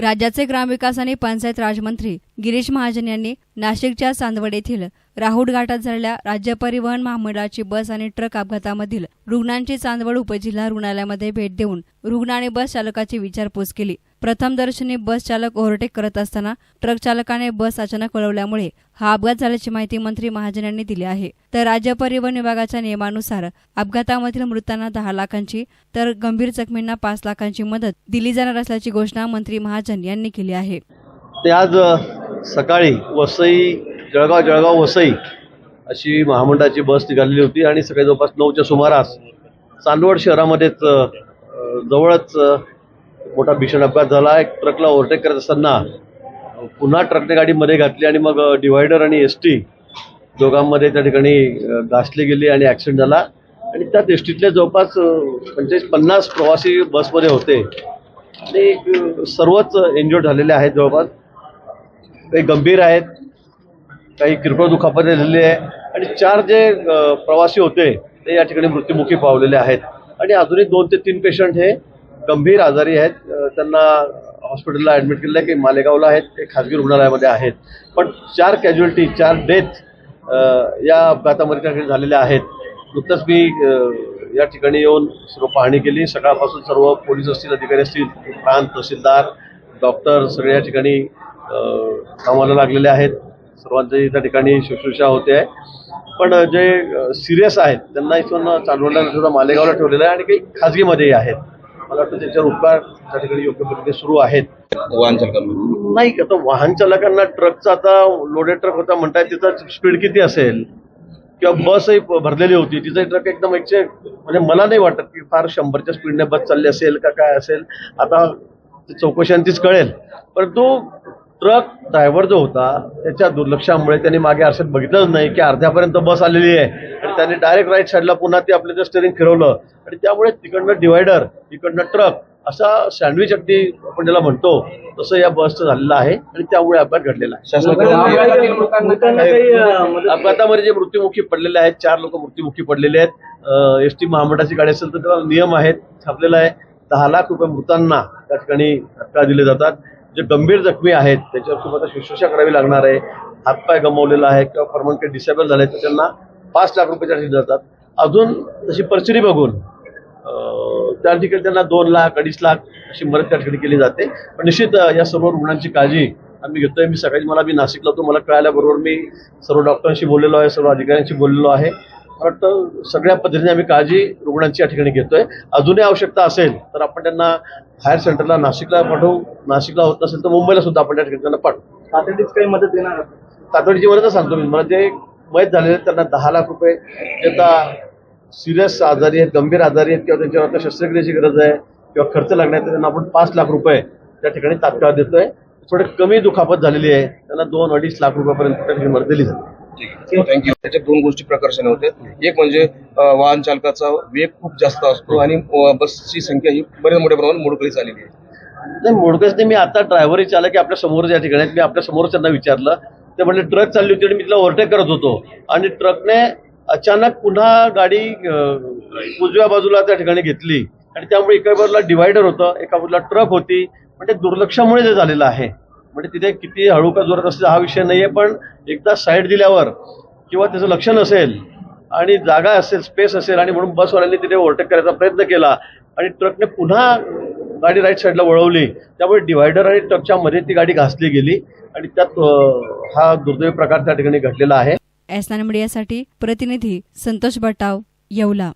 राज्याचे ग्रामविकास आणि पंचायत राजमंत्री गिरीश महाजन यांनी नाशिकच्या चांदवड येथील राहुड घाटात झालेल्या राज्य परिवहन महामंडळाची बस आणि ट्रक अपघातामधील रुग्णांची चांदवड उपजिल्हा रुग्णालयामध्ये भेट देऊन रुग्ण आणि बस चालकाची विचारपूस केली. प्रथम दर्शनी बस चालक ओव्हरटेक करत असताना ट्रक चालकाने बस अचानक वळवल्यामुळे हा अपघात झाल्याची माहिती मंत्री महाजन यांनी दिली आहे. तर राज्य परिवहन विभागाच्या नियमानुसार अपघातामधील मृतांना दहा लाखांची तर गंभीर जखमींना पाच लाखांची मदत दिली जाणार असल्याची घोषणा मंत्री महाजन यांनी केली आहे. ते आज सकाळी वसई जळगाव जळगाव वसई अशी महामंडळाची बस निघालेली होती आणि सकाळी जवळपास नऊच्या सुमारास चांदवड शहरामध्येच जवळच मोठा भीषण अपघात झाला. एक ट्रकला ओव्हरटेक करत असताना पुन्हा ट्रकने गाडी मध्ये घातली आणि मग डिवायडर आणि एस टी दोघांमध्ये त्या ठिकाणी घासली गेली आणि ॲक्सिडेंट झाला. आणि त्यात एस टीतले जवळपास पंचेचाळीस पन्नास प्रवासी बसमध्ये होते. आणि सर्वच इंजुर्ड झालेले आहेत जवळपास. काही गंभीर आहेत काही किरकोळ दुखापत झालेली आहे. आणि चार जे प्रवासी होते ते या ठिकाणी मृत्युमुखी पावलेले आहेत. आणि अजूनही दोन ते तीन पेशंट हे गंभीर आजारी आहेत. त्यांना हॉस्पिटलला ॲडमिट केलेलं आहे काही मालेगावला आहेत. ते खाजगी रुग्णालयामध्ये आहेत. पण चार कॅज्युअल्टी चार डेथ या अपघातामध्ये त्या झालेल्या आहेत. नुकतंच मी या ठिकाणी येऊन सर्व पाहणी केली. सकाळपासून सर्व पोलीस असतील अधिकारी असतील प्रांत तहसीलदार डॉक्टर सगळे या ठिकाणी कामाला लागलेले आहेत. सर्वांची त्या ठिकाणी शुश्रूषा होते. आहे पण जे सिरियस आहेत त्यांना इथून चांदवडला सुद्धा मालेगावला ठेवलेलं आहे आणि काही खाजगीमध्येही आहेत. मला वाटतं त्याच्यावर उपचार त्या ठिकाणी योग्य पद्धतीने सुरू आहेत. वाहन चालकांना. नाही आता वाहन चालकांना ट्रकचा आता लोडेड ट्रक होता म्हणताय तिचा स्पीड किती असेल? किंवा बसही भरलेली होती तिचा ट्रक एकदम एकशे म्हणजे मला नाही वाटत की फार शंभरच्या स्पीडने बस चालली असेल का काय असेल. आता चौकशांतीच कळेल. परंतु ट्रक ड्रायव्हर जो होता त्याच्या दुर्लक्षामुळे त्यांनी मागे आरशात बघितलंच नाही की अर्ध्यापर्यंत बस आलेली आहे. आणि त्यांनी डायरेक्ट राईट साईडला पुन्हा ते आपलं स्टेअरिंग फिरवलं. आणि त्यामुळे तिकडनं डिवायडर इकडनं ट्रक असा सँडविच अगदी आपण ज्याला म्हणतो तसं या बसचं झालेलं आहे. आणि त्यामुळे अपघात घडलेला आहे. अपघातामध्ये जे मृत्युमुखी पडलेले आहेत चार लोक मृत्युमुखी पडलेले आहेत. एस टी महामंडळाची गाडी असेल तर त्याला नियम आहेत छापलेला आहे. दहा लाख रुपये मृतांना त्या ठिकाणी तात्काळ दिले जातात. जे गंभीर जखमी आहेत त्याच्यावर तुम्हाला शुश्रूषा करावी लागणार आहे. हातपाय गमावलेला आहे किंवा परमनंट डिसेबल झाले तर त्यांना पाच लाख रुपये त्या ठिकाणी जातात. अजून तशी परिस्थिती बघून त्या ठिकाणी त्यांना दोन लाख अडीच लाख अशी मदत त्या ठिकाणी केली जाते. पण निश्चित या सर्व रुग्णांची काळजी आम्ही घेतोय. मी सकाळी मला मी नाशिकला होतो. मला कळाल्याबरोबर मी सर्व डॉक्टरांशी बोललेलो आहे सर्व अधिकाऱ्यांशी बोललेलो आहे. वाटतं सगळ्या पद्धतीने आम्ही काळजी रुग्णांची या ठिकाणी घेतोय. अजूनही आवश्यकता असेल तर आपण त्यांना हायर सेंटरला नाशिकला पाठवू. नाशिकला होत नसेल तर मुंबईला सुद्धा आपण त्या ठिकाणी त्यांना पाठवू. तातडीच काही मदत देणार तातडीची मदतच सांगतो मी. मला जे मयत झालेले आहेत त्यांना दहा लाख रुपये जे आता सिरियस आजारी आहेत गंभीर आजारी आहेत किंवा त्यांच्यावर आता शस्त्रक्रियेची गरज आहे किंवा खर्च लागण्यात त्यांना आपण पाच लाख रुपये त्या ठिकाणी तात्काळ देतोय. थोडे कमी दुखापत झालेली आहे. त्यांना दोन अडीच लाख रुपयापर्यंत त्या ठिकाणी मदत दिली जाते. थँक्यू त्याच्यात दोन गोष्टी प्रकर्षाने होते. एक म्हणजे वाहन चालकाचा वेग खूप जास्त असतो आणि बसची संख्या ही बऱ्याच मोठ्या प्रमाणात मोडकळीस आलेली आहे. नाही मोडकसने मी आता ड्रायव्हरही चालक आपल्यासमोर या ठिकाणी मी आपल्यासमोर त्यांना विचारलं. ते म्हणले ट्रक चालली होती आणि मी तिला ओव्हरटेक करत होतो. आणि ट्रकने अचानक पुन्हा गाडी उजव्या बाजूला त्या ठिकाणी घेतली. आणि त्यामुळे एका बाजूला डिवायडर होतं एका बाजूला ट्रक होती. म्हणजे दुर्लक्षामुळे जे झालेलं आहे. म्हणजे तिथे किती हळू का जोरात असेल हा विषय नाही आहे पण एकदा साईड दिल्यावर किंवा त्याचं लक्ष नसेल आणि जागा असेल स्पेस असेल आणि म्हणून बसवाल्यांनी तिथे ओव्हरटेक करायचा प्रयत्न केला आणि ट्रकने पुन्हा गाडी राईट साईडला वळवली. त्यामुळे डिवायडर आणि ट्रकच्या मध्ये ती गाडी घासली गेली. आणि त्यात हा दुर्दैवी प्रकार त्या ठिकाणी घडलेला आहे. एस मीडियासाठी प्रतिनिधी संतोष बटाव येवला.